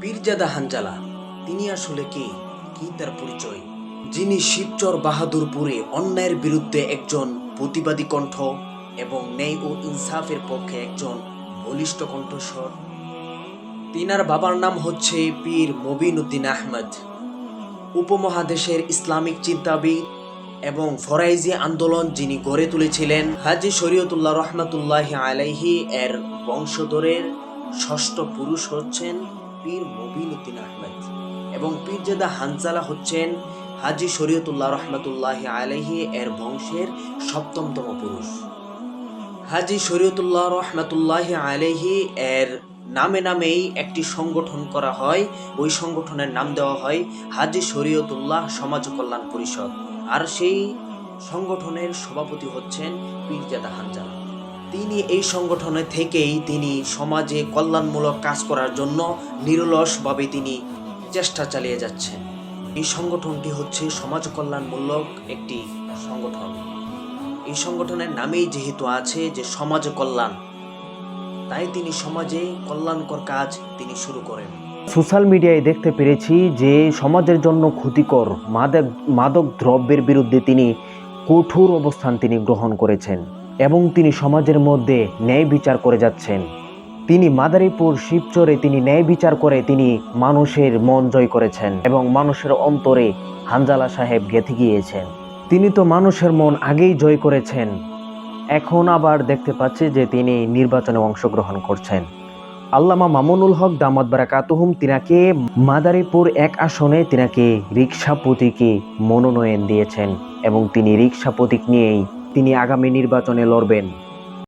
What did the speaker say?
পীরজাদা হানজালা, তিনি আসলে কে? কি তার পরিচয়? যিনি শিবচর বাহাদুরপুরে অন্যায়ের বিরুদ্ধে একজন প্রতিবাদী কণ্ঠ এবং ন্যায় ও ইনসাফের পক্ষে একজন বলিষ্ঠ কণ্ঠস্বর। তিনার বাবার নাম হচ্ছে পীর মবিন উদ্দিন আহমদ। উপমহাদেশের ইসলামিক চিন্তাবিদ এবং ফরাইজি আন্দোলন যিনি গড়ে তুলেছিলেন, হাজি শরীয়তুল্লাহ রহমতুল্লাহ আলাইহি এর বংশধরের ষষ্ঠ পুরুষ হচ্ছেন পীর মবিন উদ্দিন আহমেদ এবং পীরজাদা হানজালা হচ্ছেন হাজি শরীয়তুল্লাহ রহমতুল্লাহ আলাইহি এর বংশের সপ্তমতম পুরুষ। হাজি শরীয়তুল্লাহ রহমতুল্লাহ আলাইহি এর নামে নামেই একটি সংগঠন করা হয়। ওই সংগঠনের নাম দেওয়া হয় হাজি শরীয়তুল্লাহ সমাজ কল্যাণ পরিষদ। আর সেই সংগঠনের সভাপতি হচ্ছেন পীরজাদা হানজালা। তিনি এই সংগঠনে থেকেই তিনি সমাজে কল্যাণমূলক কাজ করার জন্য নিরলসভাবে তিনি চেষ্টা চালিয়ে যাচ্ছেন। এই সংগঠনটি হচ্ছে সমাজ কল্যাণমূলক একটি সংগঠন। এই সংগঠনের নামেই যেহেতু আছে যে সমাজ কল্যাণ, তাই তিনি সমাজে কল্যাণকর কাজ তিনি শুরু করেন। সোশ্যাল মিডিয়ায় দেখতে পেরেছি যে সমাজের জন্য ক্ষতিকর মাদক মাদক দ্রব্যের বিরুদ্ধে তিনি কঠোর অবস্থান তিনি গ্রহণ করেছেন। এবং তিনি সমাজের মধ্যে ন্যায় বিচার করে যাচ্ছেন। তিনি মাদারীপুর শিবচরে তিনি ন্যায় বিচার করে তিনি মানুষের মন জয় করেছেন এবং মানুষের অন্তরে হানজালা সাহেব গেঁথে গিয়েছেন। তিনি তো মানুষের মন আগেই জয় করেছেন। এখন আবার দেখতে পাচ্ছি যে তিনি নির্বাচনে অংশগ্রহণ করছেন। আল্লামা মামুনুল হক দামাত বারাকাতুহুম তিনাকে মাদারীপুর এক আসনে তিনাকে রিক্সা প্রতীকে মনোনয়ন দিয়েছেন এবং তিনি রিক্সা প্রতীক নিয়েই তিনি আগামী নির্বাচনে লড়বেন।